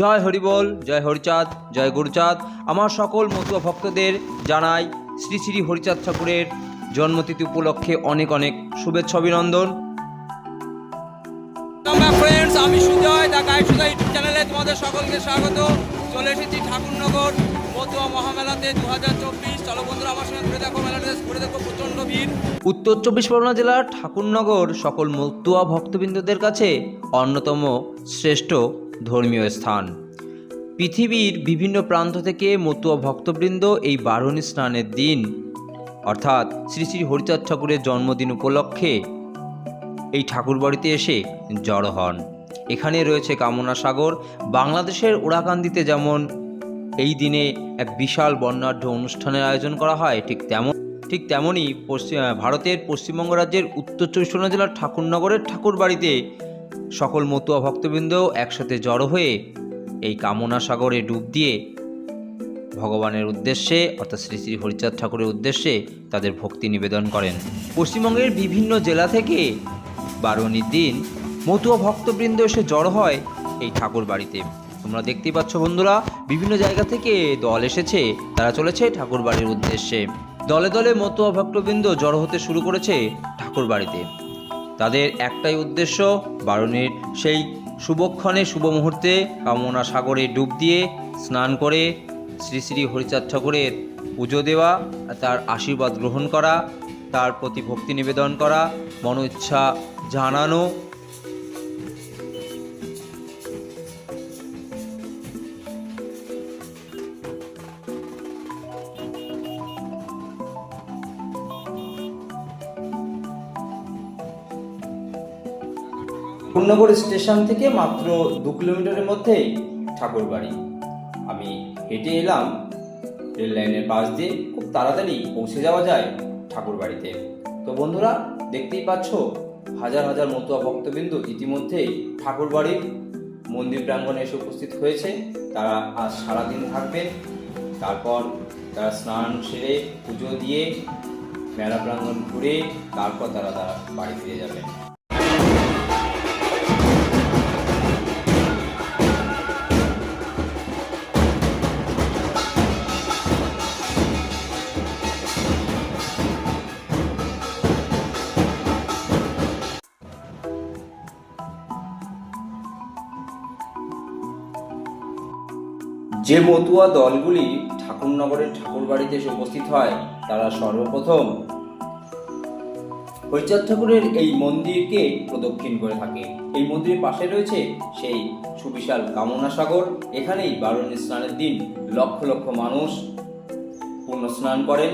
জয় হরিবোল জয় হরিচাঁদ, জয় গুরুচাঁদ। আমার সকল মতুয়া ভক্তদের জানাই শ্রী শ্রী হরিচাঁদ ঠাকুরের জন্মতিথি উপলক্ষে অনেক অনেক শুভেচ্ছা অভিনন্দন। আমি Sujoy the guide Sujoy YouTube চ্যানেলে তোমাদের সকলকে স্বাগত। চলে এসেছি ঠাকুরনগর মতুয়া মহামেলাতে দু হাজার চব্বিশ। চলো বন্ধুরা, আমার সঙ্গে ঘুরে দেখো, মেলাটা ঘুরে দেখো ভিড় উত্তর চব্বিশ পরগনা জেলার ঠাকুরনগর সকল মতুয়া ভক্তবৃন্দদের কাছে অন্যতম শ্রেষ্ঠ ধর্মীয় স্থান। পৃথিবীর বিভিন্ন প্রান্ত থেকে মতুয়া ভক্তবৃন্দ এই বারণী স্নানের দিন, অর্থাৎ শ্রী শ্রী হরিচাঁদ ঠাকুরের জন্মদিন উপলক্ষে এই ঠাকুর বাড়িতে এসে জড়ো হন। এখানে রয়েছে কামনা সাগর, বাংলাদেশের ওড়াকান্দিতে যেমন এই দিনে এক বিশাল বর্ণাঢ্য অনুষ্ঠানের আয়োজন করা হয়, ঠিক তেমন ঠিক তেমনই পশ্চিম ভারতের পশ্চিমবঙ্গ রাজ্যের উত্তর চব্বিশ পরগনা জেলার ঠাকুরনগরের ঠাকুরবাড়িতে সকল মতুয়া ভক্তবৃন্দ একসাথে জড়ো হয়ে এই কামনা সাগরে ডুব দিয়ে ভগবানের উদ্দেশ্যে, অর্থাৎ শ্রী শ্রী হরিচাঁদ ঠাকুরের উদ্দেশ্যে তাদের ভক্তি নিবেদন করেন। পশ্চিমবঙ্গের বিভিন্ন জেলা থেকে বারণীর দিন মতুয়া ভক্তবৃন্দ এসে জড়ো হয় এই ঠাকুর বাড়িতে তোমরা দেখতেই পাচ্ছ বন্ধুরা, বিভিন্ন জায়গা থেকে দল এসেছে, তারা চলেছে ঠাকুর বাড়ির উদ্দেশ্যে। দলে দলে মতুয়া ভক্তবৃন্দ জড়ো হতে শুরু করেছে ঠাকুর বাড়িতে তাদের একটাই উদ্দেশ্য বারণীর সেই শুভক্ষণে শুভ মুহূর্তে কামনা সাগরে ডুব দিয়ে স্নান করে শ্রী শ্রী হরিচাঁদ ঠাকুরের পুজো দেওয়া, তার আশীর্বাদ গ্রহণ করা, তার প্রতি ভক্তি নিবেদন করা মন ইচ্ছা জানানো পূর্ণগর স্টেশন থেকে মাত্র দু কিলোমিটারের মধ্যেই ঠাকুর বাড়ি আমি হেঁটে এলাম, রেল লাইনের পাশ দিয়ে খুব তাড়াতাড়ি পৌঁছে যাওয়া যায় ঠাকুর বাড়িতে তো বন্ধুরা, দেখতেই পাচ্ছ, হাজার হাজার মতুয়া ভক্তবিন্দু ইতিমধ্যেই ঠাকুর বাড়ির মন্দির প্রাঙ্গণে এসে উপস্থিত হয়েছে। তারা আজ সারাদিন থাকবেন। তারপর তারা স্নান সেরে, পুজো দিয়ে মেলা প্রাঙ্গণ ঘুরে তারপর তারা তারা বাড়ি ফিরে যাবেন। যে মতুয়া দলগুলি ঠাকুরনগরের ঠাকুরবাড়িতে এসে উপস্থিত হয়, তারা সর্বপ্রথম হরিচাঁদ ঠাকুরের এই মন্দিরকে প্রদক্ষিণ করে থাকে। এই মন্দিরের পাশে রয়েছে সেই সুবিশাল কামনা সাগর। এখানেই বারণী স্নানের দিন লক্ষ লক্ষ মানুষ পূর্ণ স্নান করেন।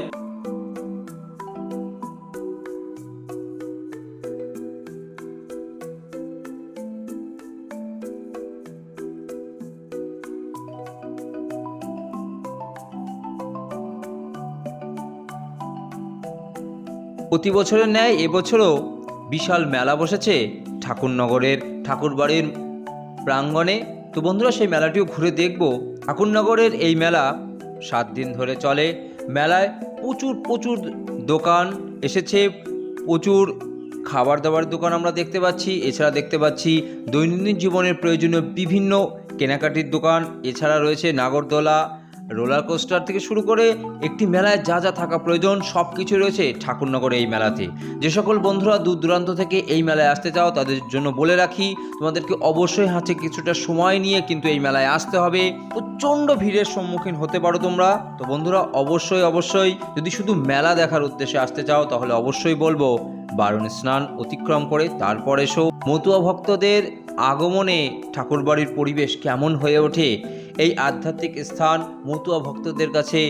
প্রতি বছরের ন্যায় এবছরও বিশাল মেলা বসেছে ঠাকুরনগরের ঠাকুরবাড়ির প্রাঙ্গণে। তো বন্ধুরা, সেই মেলাটিও ঘুরে দেখব। ঠাকুরনগরের এই মেলা সাত দিন ধরে চলে। মেলায় প্রচুর প্রচুর দোকান এসেছে। প্রচুর খাবার দাবার দোকান আমরা দেখতে পাচ্ছি। এছাড়া দেখতে পাচ্ছি দৈনন্দিন জীবনের প্রয়োজনীয় বিভিন্ন কেনাকাটির দোকান। এছাড়া রয়েছে নাগরদোলা রোলার কোস্টার থেকে শুরু করে একটি মেলায় যা যা থাকা প্রয়োজন সব কিছু রয়েছে ঠাকুরনগরে এই মেলাতে। যে সকল বন্ধুরা দূর দূরান্ত থেকে এই মেলায় আসতে চাও তাদের জন্য বলে রাখি, তোমাদেরকে অবশ্যই হাতে কিছুটা সময় নিয়ে কিন্তু এই মেলায় আসতে হবে। প্রচণ্ড ভিড়ের সম্মুখীন হতে পারো তোমরা। তো বন্ধুরা, অবশ্যই অবশ্যই যদি শুধু মেলা দেখার উদ্দেশ্যে আসতে চাও তাহলে অবশ্যই বলব, বারণ স্নান অতিক্রম করে তারপর এসো। মতুয়া ভক্তদের আগমনে ঠাকুরবাড়ির পরিবেশ কেমন হয়ে ওঠে এই আধ্যাত্মিক স্থান মতুয়া ভক্তদের কাছে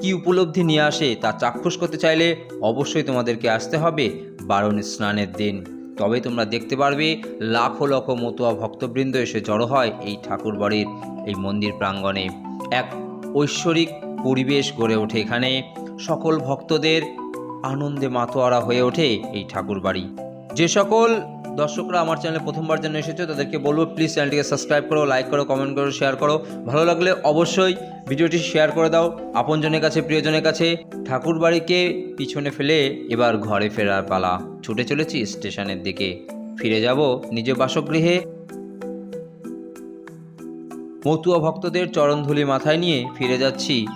কি উপলব্ধি নিয়ে আসে তা চাক্ষুষ করতে চাইলে অবশ্যই তোমাদেরকে আসতে হবে বারণ স্নানের দিন। তবে তোমরা দেখতে পারবে লাখো লক্ষ মতুয়া ভক্তবৃন্দ এসে জড়ো হয় এই ঠাকুরবাড়ির এই মন্দির প্রাঙ্গণে। এক ঐশ্বরিক পরিবেশ গড়ে ওঠে এখানে। সকল ভক্তদের আনন্দে মাতোয়ারা হয়ে ওঠে এই ঠাকুরবাড়ি যে সকল দর্শকরা আমার চ্যানেলে প্রথমবার জন্য এসেছ, তাদেরকে বলব প্লিজ চ্যানেলটিকে সাবস্ক্রাইব করো লাইক করো কমেন্ট করো শেয়ার করো। ভালো লাগলে অবশ্যই ভিডিওটি শেয়ার করে দাও। আপনজনের কাছে, প্রিয়জনের কাছে, ঠাকুর বাড়িকে পিছনে ফেলে এবার ঘরে ফেরার পালা। ছুটে চলেছি স্টেশনের দিকে। ফিরে যাব নিজ বাসগৃহে। মতুয়া ভক্তদের চরণধুলি মাথায় নিয়ে ফিরে যাচ্ছি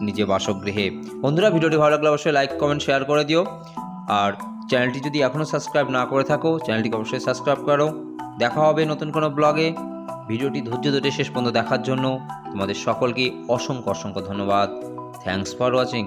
নিজে বাসগৃহে। বন্ধুরা, ভিডিওটি ভালো লাগলে অবশ্যই লাইক কমেন্ট শেয়ার করে দিও। আর চ্যানেলটি যদি এখনও সাবস্ক্রাইব না করে থাকো, চ্যানেলটিকে অবশ্যই সাবস্ক্রাইব করো। দেখা হবে নতুন কোনো ব্লগে। ভিডিওটি ধৈর্য ধরে শেষ পর্যন্ত দেখার জন্য তোমাদের সকলকে অসংখ্য অসংখ্য ধন্যবাদ। Thanks for watching